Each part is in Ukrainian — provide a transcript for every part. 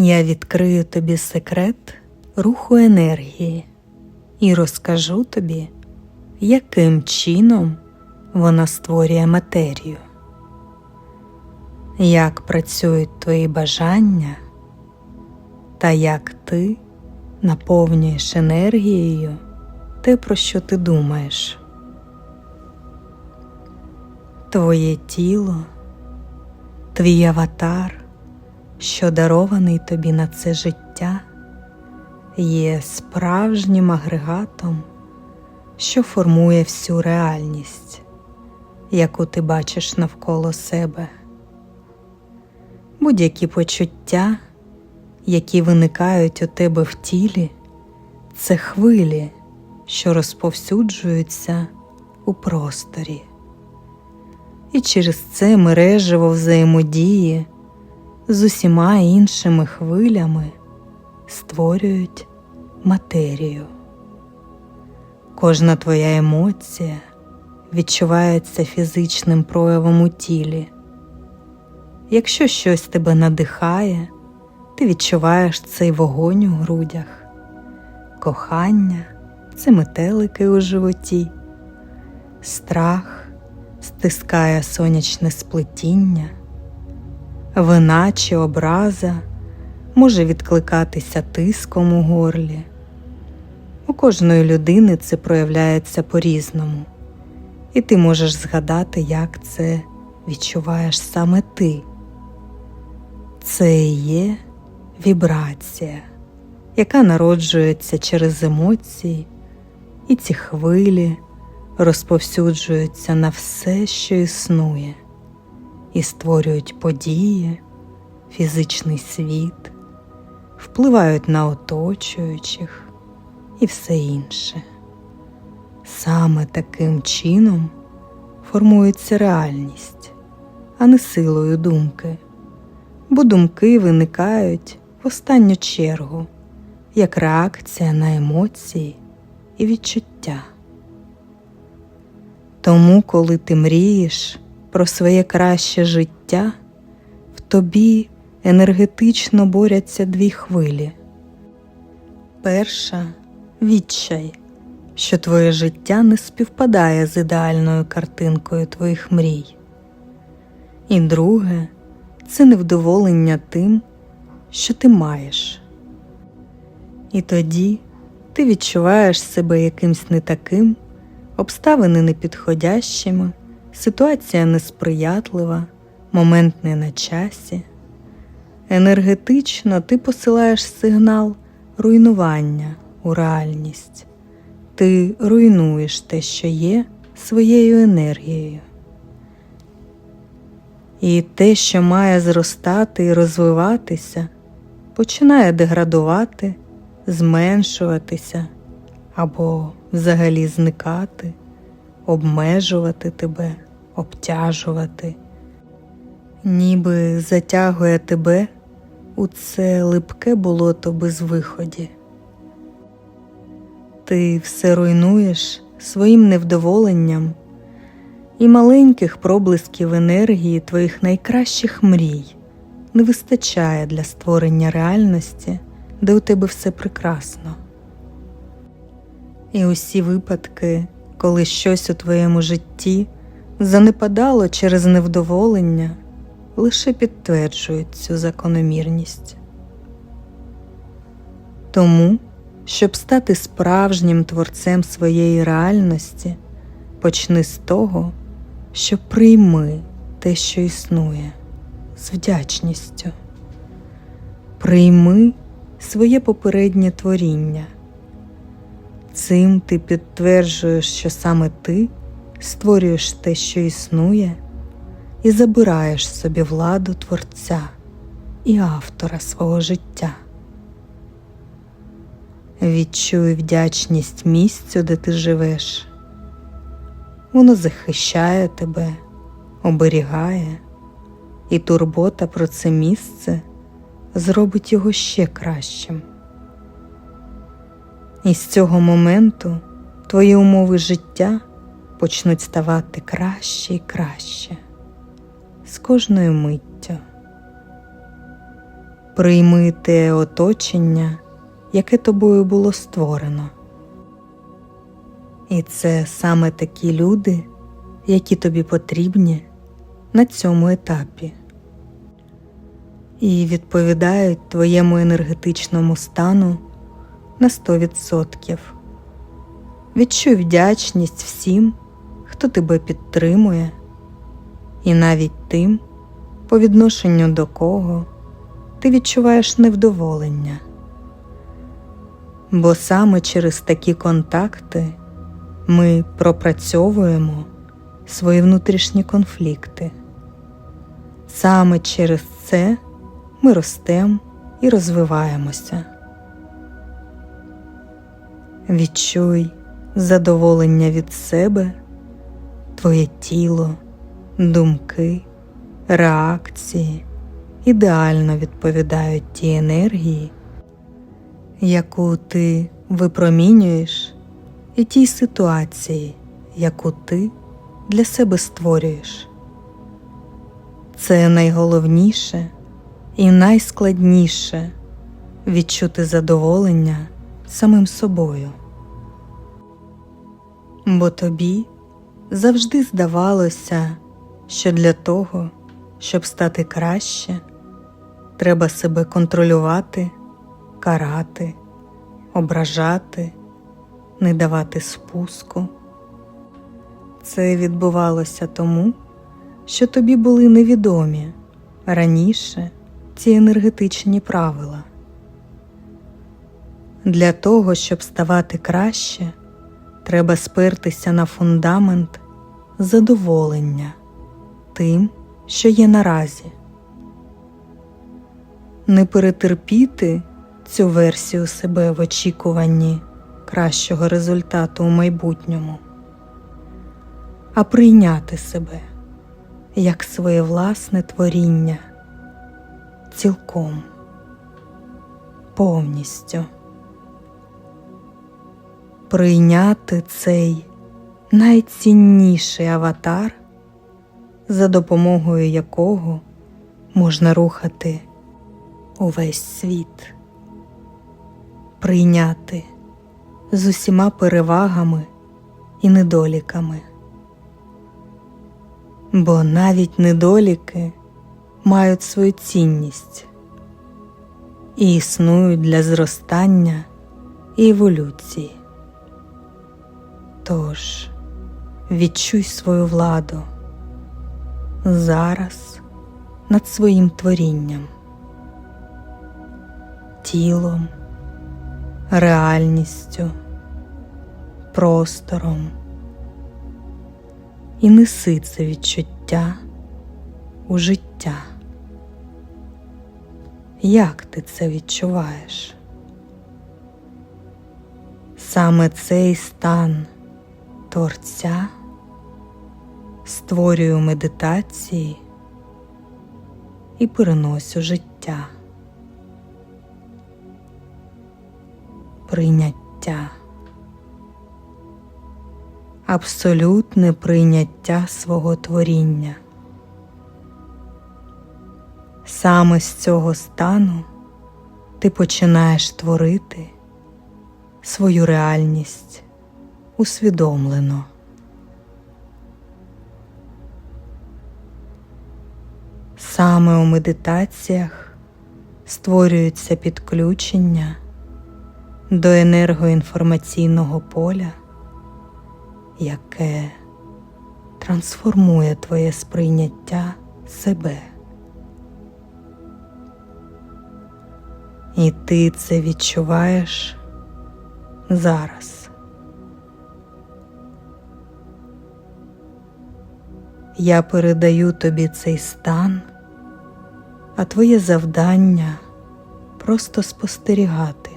Я відкрию тобі секрет руху енергії і розкажу тобі, яким чином вона створює матерію, як працюють твої бажання та як ти наповнюєш енергією те, про що ти думаєш. Твоє тіло, твій аватар, що дарований тобі на це життя, є справжнім агрегатом, що формує всю реальність, яку ти бачиш навколо себе. Будь-які почуття, які виникають у тебе в тілі, це хвилі, що розповсюджуються у просторі. І через це мережево взаємодії з усіма іншими хвилями створюють матерію. Кожна твоя емоція відчувається фізичним проявом у тілі. Якщо щось тебе надихає, ти відчуваєш цей вогонь у грудях, кохання це метелики у животі, страх стискає сонячне сплетіння, вина чи образа може відкликатися тиском у горлі. У кожної людини це проявляється по-різному, і ти можеш згадати, як це відчуваєш саме ти. Це і є вібрація, яка народжується через емоції, і ці хвилі розповсюджуються на все, що існує, і створюють події, фізичний світ, впливають на оточуючих і все інше. Саме таким чином формується реальність, а не силою думки, бо думки виникають в останню чергу як реакція на емоції і відчуття. Тому, коли ти мрієш про своє краще життя, в тобі енергетично борються дві хвилі. Перша відчай, що твоє життя не співпадає з ідеальною картинкою твоїх мрій. І друге це невдоволення тим, що ти маєш. І тоді ти відчуваєш себе якимсь не таким, обставини непідходящими, ситуація несприятлива, момент не на часі. Енергетично ти посилаєш сигнал руйнування у реальність. Ти руйнуєш те, що є, своєю енергією. І те, що має зростати і розвиватися, починає деградувати, зменшуватися або взагалі зникати, обмежувати тебе, обтяжувати, ніби затягує тебе у це липке болото без виході. Ти все руйнуєш своїм невдоволенням і маленьких проблисків енергії твоїх найкращих мрій не вистачає для створення реальності, де у тебе все прекрасно. І усі випадки, коли щось у твоєму житті занепадало через невдоволення, лише підтверджують цю закономірність. Тому, щоб стати справжнім творцем своєї реальності, почни з того, що прийми те, що існує, з вдячністю. Прийми своє попереднє творіння. Цим ти підтверджуєш, що саме ти створюєш те, що існує, і забираєш собі владу Творця і автора свого життя. Відчуй вдячність місцю, де ти живеш. Воно захищає тебе, оберігає, і турбота про це місце зробить його ще кращим. І з цього моменту твої умови життя почнуть ставати краще і краще з кожною миттю. Прийми те оточення, яке тобою було створено. І це саме такі люди, які тобі потрібні на цьому етапі і відповідають твоєму енергетичному стану на 100%. Відчуй вдячність всім, хто тебе підтримує, і навіть тим, по відношенню до кого ти відчуваєш невдоволення. Бо саме через такі контакти ми пропрацьовуємо свої внутрішні конфлікти. Саме через це ми ростемо і розвиваємося. Відчуй задоволення від себе, твоє тіло, думки, реакції ідеально відповідають тій енергії, яку ти випромінюєш, і тій ситуації, яку ти для себе створюєш. Це найголовніше і найскладніше відчути задоволення самим собою. Бо тобі завжди здавалося, що для того, щоб стати краще, треба себе контролювати, карати, ображати, не давати спуску. Це відбувалося тому, що тобі були невідомі раніше ці енергетичні правила. Для того, щоб ставати краще, треба спертися на фундамент задоволення тим, що є наразі. Не перетерпіти цю версію себе в очікуванні кращого результату у майбутньому, а прийняти себе як своє власне творіння цілком, повністю. Прийняти цей найцінніший аватар, за допомогою якого можна рухати увесь світ, прийняти з усіма перевагами і недоліками. Бо навіть недоліки мають свою цінність і існують для зростання і еволюції. Тож відчуй свою владу зараз над своїм творінням, тілом, реальністю, простором і неси це відчуття у життя. Як ти це відчуваєш? Саме цей стан Творця створюю медитації і переносю життя, прийняття, абсолютне прийняття свого творіння. Саме з цього стану ти починаєш творити свою реальність усвідомлено. Саме у медитаціях створюється підключення до енергоінформаційного поля, яке трансформує твоє сприйняття себе. І ти це відчуваєш зараз. Я передаю тобі цей стан, а твоє завдання просто спостерігати,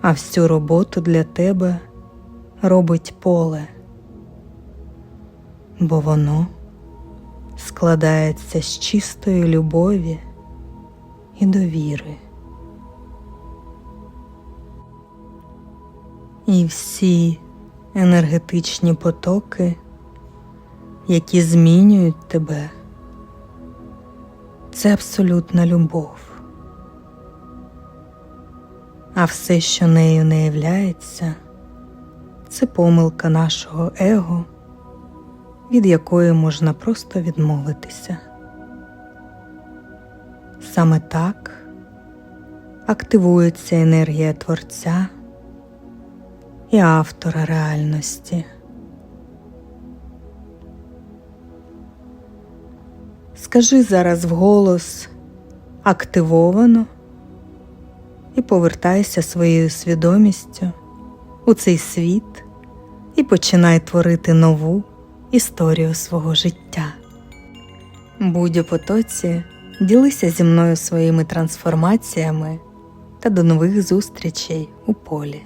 а всю роботу для тебе робить поле, бо воно складається з чистої любові і довіри. І всі енергетичні потоки, які змінюють тебе, це абсолютна любов. А все, що нею не являється, це помилка нашого его, від якої можна просто відмовитися. Саме так активується енергія Творця і автора реальності. Скажи зараз вголос активовано і повертайся своєю свідомістю у цей світ і починай творити нову історію свого життя. Будь у потоці, ділися зі мною своїми трансформаціями та до нових зустрічей у полі.